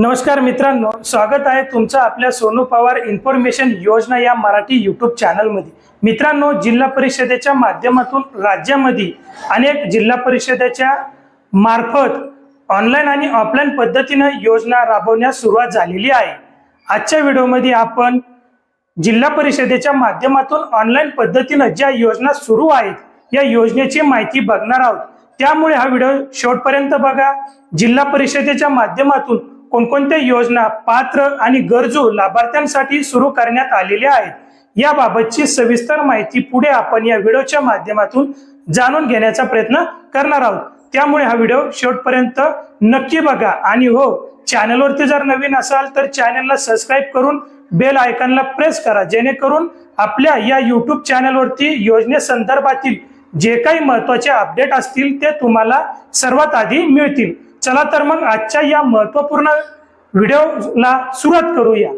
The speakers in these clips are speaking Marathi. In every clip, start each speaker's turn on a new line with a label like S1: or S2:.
S1: नमस्कार मित्रांनो स्वागत आहे तुमचं आपल्या सोनू पवार इन्फॉर्मेशन योजना या मराठी यूट्यूब चॅनलमध्ये. मित्रांनो जिल्हा परिषदेच्या माध्यमातून राज्यामध्ये अनेक जिल्हा परिषदेच्या मार्फत ऑनलाईन आणि ऑफलाईन पद्धतीनं योजना राबवण्यास सुरुवात झालेली आहे. आजच्या व्हिडिओमध्ये आपण जिल्हा परिषदेच्या माध्यमातून ऑनलाईन पद्धतीनं ज्या योजना सुरू आहेत या योजनेची माहिती बघणार आहोत. त्यामुळे हा व्हिडिओ शेवटपर्यंत बघा. जिल्हा परिषदेच्या माध्यमातून कोणकोणत्या योजना पात्र आणि गरजू लाभार्थ्यांसाठी सुरू करण्यात आलेल्या आहेत याबाबतची सविस्तर माहिती पुढे आपण या व्हिडिओच्या माध्यमातून जाणून घेण्याचा प्रयत्न करणार आहोत. त्यामुळे हा व्हिडिओ शेवटपर्यंत नक्की बघा आणि हो चॅनलवरती जर नवीन असाल तर चॅनलला सबस्क्राईब करून बेल आयकॉनला प्रेस करा जेणेकरून आपल्या या यूट्यूब चॅनलवरती योजनेसंदर्भातील जे काही महत्त्वाचे अपडेट असतील ते तुम्हाला सर्वात आधी मिळतील. चला तर मग आजच्या या महत्त्वपूर्ण व्हिडिओला सुरुवात करूया.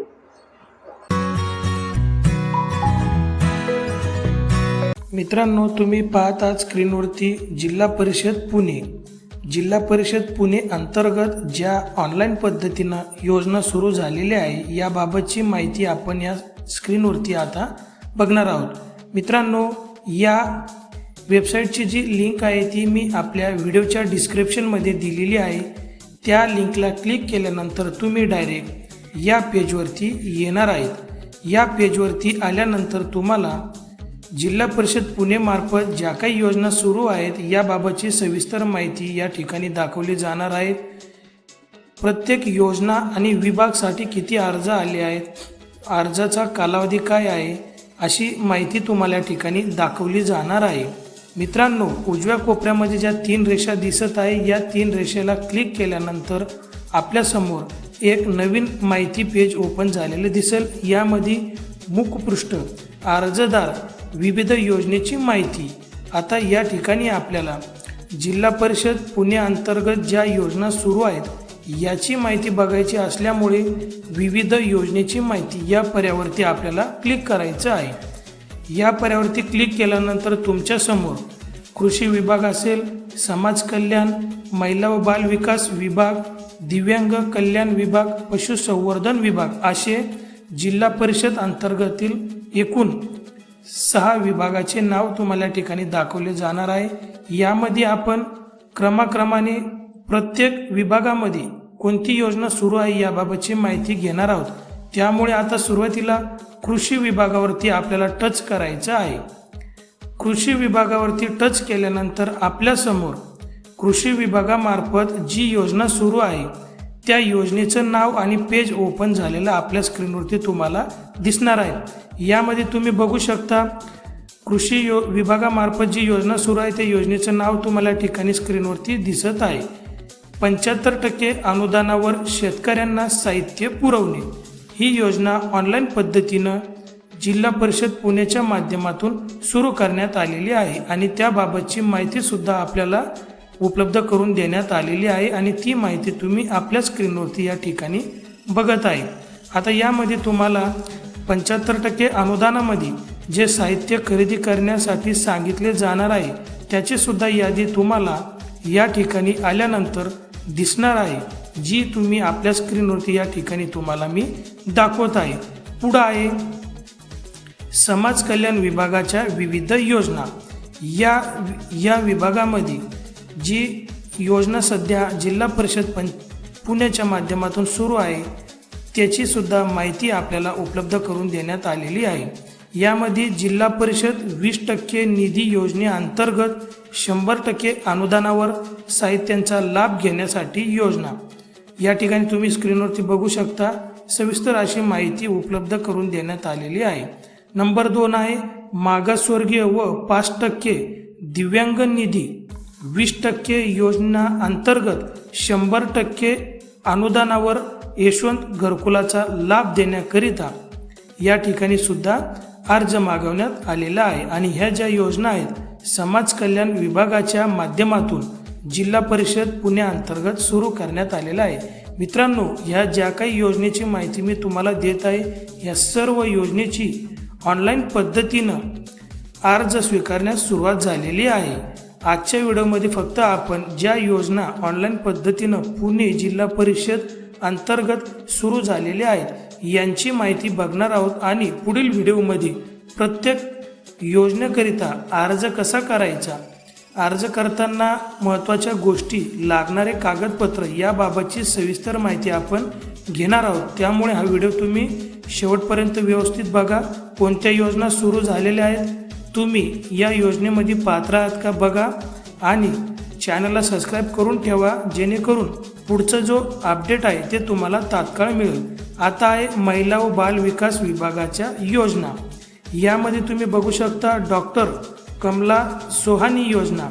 S1: मित्रांनो तुम्ही पाहता स्क्रीनवरती जिल्हा परिषद पुणे. जिल्हा परिषद पुणे अंतर्गत ज्या ऑनलाईन पद्धतीनं योजना सुरू झालेल्या आहे याबाबतची माहिती आपण या स्क्रीनवरती आता बघणार आहोत. मित्रांनो या वेबसाईटची जी लिंक आहे ती मी आपल्या व्हिडिओच्या डिस्क्रिप्शनमध्ये दिलेली आहे. त्या लिंकला क्लिक केल्यानंतर तुम्ही डायरेक्ट या पेजवरती येणार आहेत. या पेजवरती आल्यानंतर तुम्हाला जिल्हा परिषद पुणेमार्फत ज्या काही योजना सुरू आहेत याबाबतची सविस्तर माहिती या ठिकाणी दाखवली जाणार आहे. प्रत्येक योजना आणि विभागसाठी किती अर्ज आले आहेत अर्जाचा कालावधी काय आहे अशी माहिती तुम्हाला या ठिकाणी दाखवली जाणार आहे. मित्रांनो उजव्या कोपऱ्यामध्ये ज्या तीन रेषा दिसत आहे या तीन रेषेला क्लिक केल्यानंतर आपल्यासमोर एक नवीन माहिती पेज ओपन झालेले दिसेल. यामध्ये मुखपृष्ठ अर्जदार विविध योजनेची माहिती. आता या ठिकाणी आपल्याला जिल्हा परिषद पुणे अंतर्गत ज्या योजना सुरू आहेत याची माहिती बघायची असल्यामुळे विविध योजनेची माहिती या पर्यावरती आपल्याला क्लिक करायचं आहे. या पर्यावरती क्लिक केल्यानंतर तुमच्यासमोर कृषी विभाग असेल समाज कल्याण महिला व बाल विकास विभाग दिव्यांग कल्याण विभाग पशुसंवर्धन विभाग असे जिल्हा परिषद अंतर्गतील एकूण सहा विभागाचे नाव तुम्हाला या ठिकाणी दाखवले जाणार आहे. यामध्ये आपण क्रमाक्रमाने प्रत्येक विभागामध्ये कोणती योजना सुरू आहे याबाबतची माहिती घेणार आहोत. त्यामुळे आता सुरुवातीला कृषी विभागावरती आपल्याला टच करायचं आहे. कृषी विभागावरती टच केल्यानंतर आपल्यासमोर कृषी विभागामार्फत जी योजना सुरू आहे त्या योजनेचं नाव आणि पेज ओपन झालेलं आपल्या स्क्रीनवरती तुम्हाला दिसणार आहे. यामध्ये तुम्ही बघू शकता कृषी यो विभागामार्फत जी योजना सुरू आहे त्या योजनेचं नाव तुम्हाला ठिकाणी स्क्रीनवरती दिसत आहे. पंच्याहत्तर टक्के अनुदानावर शेतकऱ्यांना साहित्य पुरवणे. ही योजना ऑनलाईन पद्धतीनं जिल्हा परिषद पुण्याच्या माध्यमातून सुरू करण्यात आलेली आहे आणि त्याबाबतची माहितीसुद्धा आपल्याला उपलब्ध करून देण्यात आलेली आहे आणि ती माहिती तुम्ही आपल्या स्क्रीनवरती या ठिकाणी बघत आहे. आता यामध्ये तुम्हाला पंच्याहत्तर टक्के अनुदानामध्ये जे साहित्य खरेदी करण्यासाठी सांगितले जाणार आहे त्याचीसुद्धा यादी तुम्हाला या ठिकाणी आल्यानंतर दिसणार आहे जी तुम्ही आपल्या स्क्रीनवरती या ठिकाणी तुम्हाला मी दाखवत आहे. पुढं आहे समाज कल्याण विभागाच्या विविध योजना. या या विभागामध्ये जी योजना सध्या जिल्हा परिषद पं पुण्याच्या माध्यमातून सुरू आहे त्याचीसुद्धा माहिती आपल्याला उपलब्ध करून देण्यात आलेली आहे. यामध्ये जिल्हा परिषद वीस टक्के निधी योजनेअंतर्गत शंभर टक्के अनुदानावर साहित्यांचा लाभ घेण्यासाठी योजना. या ठिकाणी तुम्ही स्क्रीनवरती बघू शकता सविस्तर अशी माहिती उपलब्ध करून देण्यात आलेली आहे. नंबर दोन आहे मागासवर्गीय व पाच टक्के दिव्यांग निधी. वीस टक्के योजना अंतर्गत शंभर टक्के अनुदानावर यशवंत घरकुलाचा लाभ देण्याकरिता या ठिकाणी सुद्धा अर्ज मागवण्यात आलेला आहे. आणि ह्या ज्या योजना आहेत समाज कल्याण विभागाच्या माध्यमातून जिल्हा परिषद पुणे अंतर्गत सुरू करण्यात आलेला आहे. मित्रांनो ह्या ज्या काही योजनेची माहिती मी तुम्हाला देत आहे या सर्व योजनेची ऑनलाईन पद्धतीनं अर्ज स्वीकारण्यास सुरुवात झालेली आहे. आजच्या व्हिडिओमध्ये फक्त आपण ज्या योजना ऑनलाईन पद्धतीनं पुणे जिल्हा परिषद अंतर्गत सुरू झालेले आहेत यांची माहिती बघणार आहोत आणि पुढील व्हिडिओमध्ये प्रत्येक योजनेकरिता अर्ज कसा करायचा अर्ज करताना महत्त्वाच्या गोष्टी लागणारे कागदपत्र याबाबतची सविस्तर माहिती आपण घेणार आहोत. त्यामुळे हा व्हिडिओ तुम्ही शेवटपर्यंत व्यवस्थित बघा. कोणत्या योजना सुरू झालेल्या आहेत तुम्ही या योजनेमध्ये पात्र आहात का बघा. आणि चॅनलला सबस्क्राईब करून ठेवा जेणेकरून पुढचं जो अपडेट आहे ते तुम्हाला तात्काळ मिळेल. आता आहे महिला व बाल विकास विभागाच्या योजना. यामध्ये तुम्ही बघू शकता डॉक्टर कमला सोहानी योजना.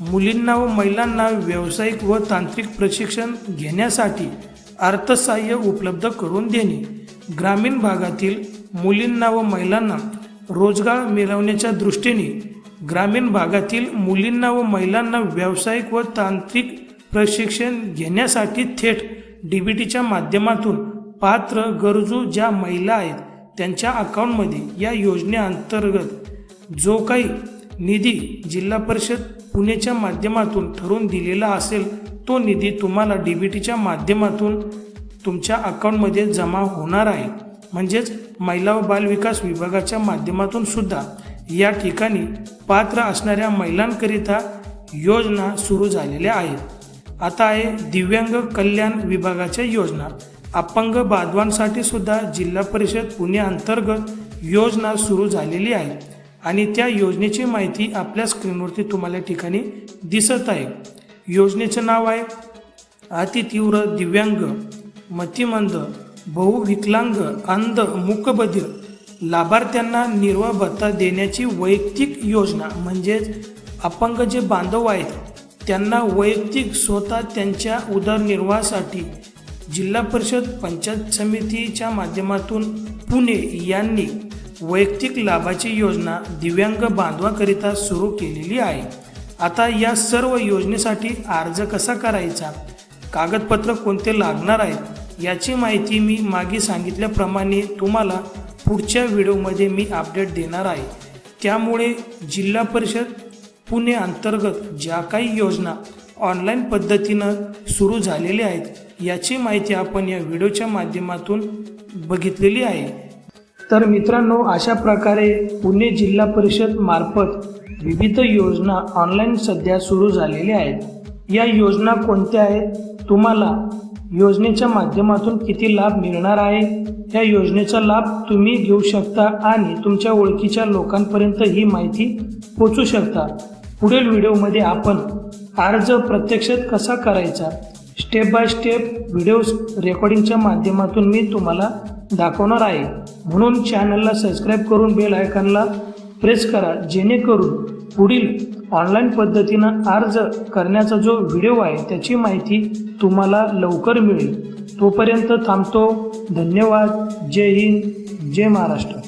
S1: मुलींना व महिलांना व्यावसायिक व तांत्रिक प्रशिक्षण घेण्यासाठी अर्थसहाय्य उपलब्ध करून देणे. ग्रामीण भागातील मुलींना व महिलांना रोजगार मिळवण्याच्या दृष्टीने ग्रामीण भागातील मुलींना व महिलांना व्यावसायिक व तांत्रिक प्रशिक्षण घेण्यासाठी थेट डी बी टीच्या माध्यमातून पात्र गरजू ज्या महिला आहेत त्यांच्या अकाउंटमध्ये या योजनेअंतर्गत जो काही निधी जिल्हा परिषद पुणेच्या माध्यमातून ठरवून दिलेला असेल तो निधी तुम्हाला डी बी टीच्या माध्यमातून तुमच्या अकाउंटमध्ये जमा होणार आहे. म्हणजेच महिला व बालविकास विभागाच्या माध्यमातून सुद्धा या ठिकाणी पात्र असणाऱ्या महिलांकरिता योजना सुरू झालेल्या आहेत. आता आहे दिव्यांग कल्याण विभागाच्या योजना. अपंग बांधवांसाठी सुद्धा जिल्हा परिषद पुणे अंतर्गत योजना सुरू झालेली आहे. आणि त्या योजनेची माहिती आपल्या स्क्रीनवरती तुम्हाला ठिकाणी दिसत आहे. योजनेचं नाव आहे. अतितीव्र दिव्यांग मतिमंद बहुविकलांग अंध मूकबधीर लाभार्थ्यांना निर्वाह भत्ता देण्याची वैयक्तिक योजना म्हणजेच अपंग जे बांधव आहेत त्यांना वैयक्तिक स्वतः त्यांच्या उदरनिर्वाहासाठी जिल्हा परिषद पंचायत समितीच्या माध्यमातून पुणे यांनी वैयक्तिक लाभाची योजना दिव्यांग बांधवाकरिता सुरू केलेली आहे. आता या सर्व योजनेसाठी अर्ज कसा करायचा? कागदपत्र कोणते लागणार आहेत? याची माहिती मी मागे सांगितल्याप्रमाणे तुम्हाला पुढच्या व्हिडिओमध्ये मी अपडेट देणार आहे. त्यामुळे जिल्हा परिषद पुणे अंतर्गत ज्या काही योजना ऑनलाईन पद्धतीनं सुरू झालेल्या आहेत याची माहिती आपण या व्हिडिओच्या माध्यमातून बघितलेली आहे. तर मित्रांनो अशा प्रकारे पुणे जिल्हा परिषद मार्फत विविध योजना ऑनलाईन सध्या सुरू झालेल्या आहेत. या योजना कोणत्या आहेत? तुम्हाला योजनेच्या माध्यमातून किती लाभ मिळणार आहे? या योजनेचा लाभ तुम्ही घेऊ शकता आणि तुमच्या ओळखीच्या लोकांपर्यंत ही माहिती पोचू शकता. पुढील व्हिडिओमध्ये आपण अर्ज प्रत्यक्षात कसा करायचा? स्टेप बाय स्टेप व्हिडिओज रेकॉर्डिंगच्या माध्यमातून मी तुम्हाला दाखवणार आहे. म्हणून चॅनलला सबस्क्राईब करून बेल आयकॉनला प्रेस करा जेणेकरून पुढील ऑनलाईन पद्धतीनं अर्ज करण्याचा जो व्हिडिओ आहे त्याची माहिती तुम्हाला लवकर मिळेल. तोपर्यंत थांबतो. धन्यवाद. जय हिंद. जय महाराष्ट्र.